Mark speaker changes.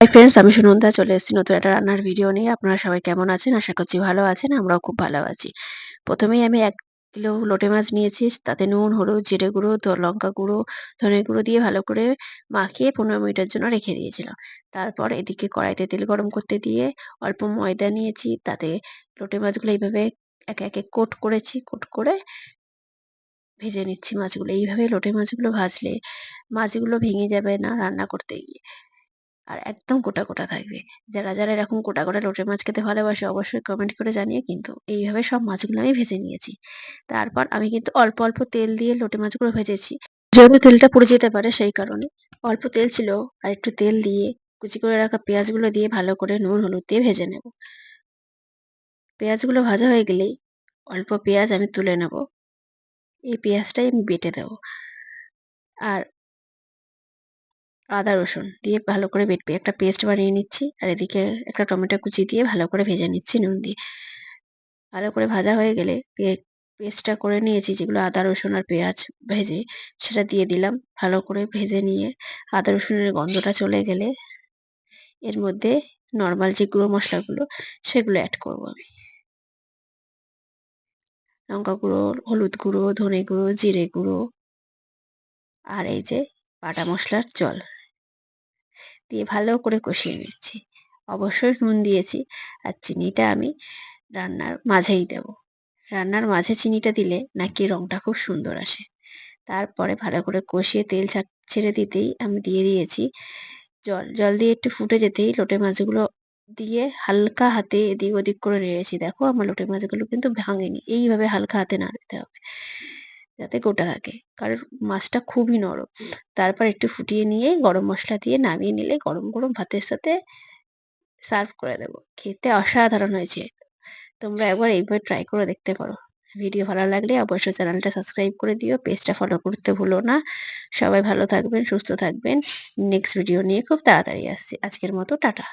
Speaker 1: Hi friends আমি সুনন্দা চলে এসেছি নতুন একটা রান্নার ভিডিও নিয়ে। আপনারা সবাই কেমন আছেন? আশা করছি ভালো আছেন, আমরাও খুব ভালো আছি। প্রথমেই আমি এক কিলো লোটে মাছ নিয়েছি, তাতে নুন, হলুদ, জিরে গুঁড়ো, তো লঙ্কা গুঁড়ো, ধনে গুঁড়ো দিয়ে ভালো করে মাখিয়ে পনেরো মিনিটের জন্য রেখে দিয়েছিলাম। তারপর এদিকে কড়াইতে তেল গরম করতে দিয়ে অল্প ময়দা নিয়েছি, তাতে লোটে মাছগুলো এইভাবে একে একে কোট করেছি, কোট করে ভেজে নিচ্ছি মাছগুলো। এইভাবে লোটে মাছগুলো ভাজলে মাছগুলো ভেঙে যাবে না রান্না করতে গিয়ে। আর একদম গোটা গোটা থাকবে। যারা যারা এরকম গোটা গোটা লোটে মাছ খেতে ভালোবাসে অবশ্যই কমেন্ট করে জানিয়ে কিন্তু এইভাবে সব মাছগুলো আমি ভেজে নিয়েছি। তারপর আমি কিন্তু অল্প অল্প তেল দিয়ে লোটে মাছগুলো ভেজেছি। যেহেতু তেলটা পুড়ে যেতে পারে সেই কারণে অল্প তেল ছিল আর একটু তেল দিয়ে কুচি করে রাখা পেঁয়াজগুলো দিয়ে ভালো করে নুন, হলুদ দিয়ে ভেজে নেব। পেঁয়াজগুলো ভাজা হয়ে গেলেই অল্প পেঁয়াজ আমি তুলে নেব। এই পেঁয়াজটাই আমি বেটে দেব। আর আদা, রসুন দিয়ে ভালো করে বেটে একটা পেস্ট বানিয়ে নিচ্ছি। আর এদিকে একটা টমেটো কুচি দিয়ে ভালো করে ভেজে নিচ্ছি নুন দিয়ে। ভালো করে ভাজা হয়ে গেলে পেস্টটা করে নিয়েছি যেগুলো আদা, রসুন আর পেঁয়াজ ভেজে, সেটা দিয়ে দিলাম। ভালো করে ভেজে নিয়ে আদা, রসুনের গন্ধটা চলে গেলে এর মধ্যে নর্মাল যে গুঁড়ো মশলাগুলো সেগুলো অ্যাড করব আমি। লঙ্কা গুঁড়ো, হলুদ গুঁড়ো, ধনে গুঁড়ো, জিরে গুঁড়ো আর এই যে বাটা মশলার জল। দিয়ে ভালো করে কষিয়ে নিচ্ছি। অবশ্যই নুন দিয়েছি আর চিনিটা আমি রান্নার মাঝেই দেব। রান্নার মাঝে চিনিটা দিলে নাকি রঙটা খুব সুন্দর আসে। তারপরে ভালো করে কষিয়ে তেল ছেড়ে দিতেই আমি দিয়ে দিয়েছি জল। জল দিয়ে একটু ফুটে যেতেই লোটে মাছগুলো দিয়ে হালকা হাতে এদিক ওদিক করে নেড়েছি। দেখো আমার লোটে মাছগুলো কিন্তু ভাঙেনি। এইভাবে হালকা হাতে নাড়তে হবে। যাতে গোটা থাকে কারণ মাছটা খুবই নরম। তারপর একটু ফুটিয়ে নিয়ে গরম মশলা দিয়ে নামিয়ে নিলে গরম গরম ভাতের সাথে সার্ভ করে দেবো। খেতে অসাধারণ হয়েছে। তোমরা একবার এইভাবে ট্রাই করে দেখতে পারো। ভিডিও ভালো লাগলে অবশ্যই চ্যানেলটা সাবস্ক্রাইব করে দিও। পেজটা ফলো করতে ভুলো না। সবাই ভালো থাকবেন, সুস্থ থাকবেন। নেক্সট ভিডিও নিয়ে খুব তাড়াতাড়ি আসছি। আজকের মতো টাটা।